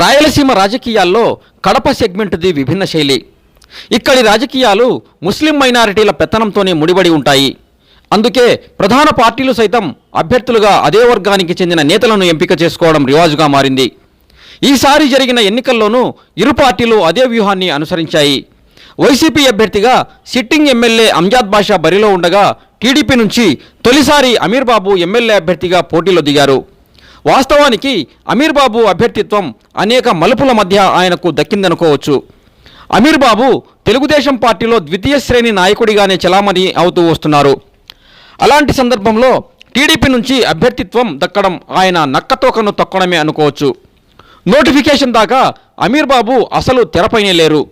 రాయలసీమ రాజకీయాల్లో కడప సెగ్మెంట్ది విభిన్న శైలి. ఇక్కడి రాజకీయాలు ముస్లిం మైనారిటీల పెత్తనంతోనే ముడిపడి ఉంటాయి. అందుకే ప్రధాన పార్టీలు సైతం అభ్యర్థులుగా అదే వర్గానికి చెందిన నేతలను ఎంపిక చేసుకోవడం రివాజుగా మారింది. ఈసారి జరిగిన ఎన్నికల్లోనూ ఇరు పార్టీలు అదే వ్యూహాన్ని అనుసరించాయి. వైసీపీ అభ్యర్థిగా సిట్టింగ్ ఎమ్మెల్యే అంజాద్ బాషా బరిలో ఉండగా టీడీపీ నుంచి తొలిసారి అమీర్ బాబు ఎమ్మెల్యే అభ్యర్థిగా పోటీలో దిగారు. వాస్తవానికి అమీర్ బాబు అభ్యర్థిత్వం అనేక మలుపుల మధ్య ఆయనకు దక్కిందనుకోవచ్చు. అమీర్ బాబు తెలుగుదేశం పార్టీలో ద్వితీయ శ్రేణి నాయకుడిగానే చలామణి అవుతూ వస్తున్నారు. అలాంటి సందర్భంలో టీడీపీ నుంచి అభ్యర్థిత్వం దక్కడం ఆయన నక్కతోకను తొక్కడమే అనుకోవచ్చు. నోటిఫికేషన్ దాకా అమీర్ బాబు అసలు తెరపైనే లేరు.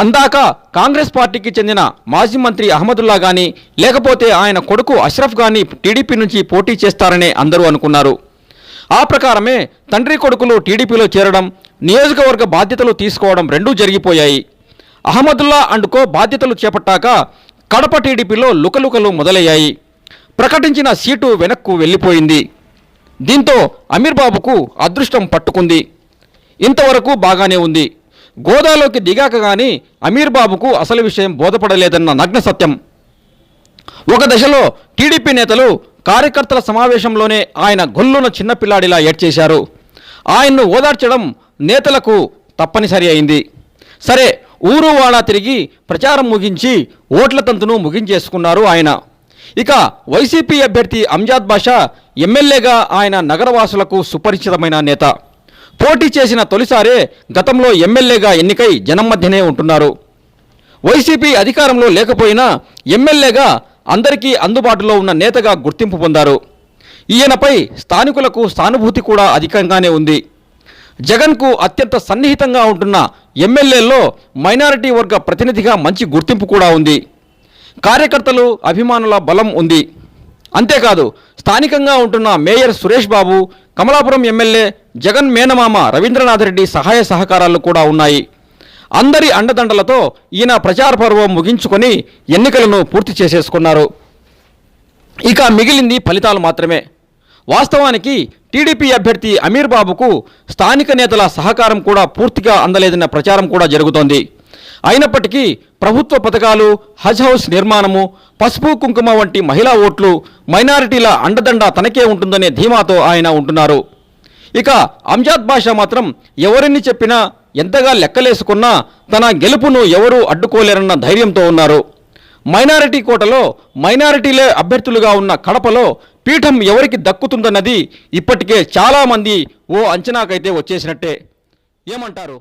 అందాక కాంగ్రెస్ పార్టీకి చెందిన మాజీ మంత్రి అహ్మదుల్లా గాని లేకపోతే ఆయన కొడుకు అష్రఫ్ గాని టీడీపీ నుంచి పోటీ చేస్తారనే అందరూ అనుకున్నారు. ఆ ప్రకారమే తండ్రి కొడుకులు టీడీపీలో చేరడం నియోజకవర్గ బాధ్యతలు తీసుకోవడం రెండూ జరిగిపోయాయి. అహ్మదుల్లా అండుకో బాధ్యతలు చేపట్టాక కడప టీడీపీలో లుకలుకలు మొదలయ్యాయి. ప్రకటించిన సీటు వెనక్కు వెళ్ళిపోయింది. దీంతో అమీర్ బాబుకు అదృష్టం పట్టుకుంది. ఇంతవరకు బాగానే ఉంది. గోదాలోకి దిగాక కానీ అమీర్ బాబుకు అసలు విషయం బోధపడలేదన్న నగ్న సత్యం. ఒక దశలో టీడీపీ నేతలు కార్యకర్తల సమావేశంలోనే ఆయన గొల్లున చిన్నపిల్లాడిలా ఏడ్చేశారు. ఆయన్ను ఓదార్చడం నేతలకు తప్పనిసరి అయింది. సరే ఊరు వాడా తిరిగి ప్రచారం ముగించి ఓట్ల తంతును ముగించేసుకున్నారు ఆయన. ఇక వైసీపీ అభ్యర్థి అంజాద్ బాషా ఎమ్మెల్యేగా ఆయన నగరవాసులకు సుపరిచితమైన నేత. పోటీ చేసిన తొలిసారే గతంలో ఎమ్మెల్యేగా ఎన్నికై జనం మధ్యనే ఉంటున్నారు. వైసీపీ అధికారంలో లేకపోయినా ఎమ్మెల్యేగా అందరికీ అందుబాటులో ఉన్న నేతగా గుర్తింపు పొందారు. ఈయనపై స్థానికులకు సానుభూతి కూడా అధికంగానే ఉంది. జగన్కు అత్యంత సన్నిహితంగా ఉంటున్న ఎమ్మెల్యేల్లో మైనారిటీ వర్గ ప్రతినిధిగా మంచి గుర్తింపు కూడా ఉంది. కార్యకర్తలు అభిమానుల బలం ఉంది. అంతేకాదు స్థానికంగా ఉంటున్న మేయర్ సురేష్ బాబు కమలాపురం ఎమ్మెల్యే జగన్ మేనమామ రవీంద్రనాథ్ రెడ్డి సహాయ సహకారాలు కూడా ఉన్నాయి. అందరి అండదండలతో ఈయన ప్రచార పర్వం ముగించుకొని ఎన్నికలను పూర్తి చేసేసుకున్నారు. ఇక మిగిలింది ఫలితాలు మాత్రమే. వాస్తవానికి టీడీపీ అభ్యర్థి అమీర్ బాబుకు స్థానిక నేతల సహకారం కూడా పూర్తిగా అందలేదన్న ప్రచారం కూడా జరుగుతోంది. అయినప్పటికీ ప్రభుత్వ పథకాలు హజ్ హౌస్ నిర్మాణము పసుపు కుంకుమ వంటి మహిళా ఓట్లు మైనారిటీల అండదండ తనకే ఉంటుందనే ధీమాతో ఆయన ఉంటున్నారు. ఇక అంజాద్ బాషా మాత్రం ఎవరిని చెప్పినా ఎంతగా లెక్కలేసుకున్నా తన గెలుపును ఎవరూ అడ్డుకోలేరన్న ధైర్యంతో ఉన్నారు. మైనారిటీ కోటలో మైనారిటీలే అభ్యర్థులుగా ఉన్న కడపలో పీఠం ఎవరికి దక్కుతుందన్నది ఇప్పటికే చాలామంది ఓ అంచనాకైతే వచ్చేసినట్టే. ఏమంటారు?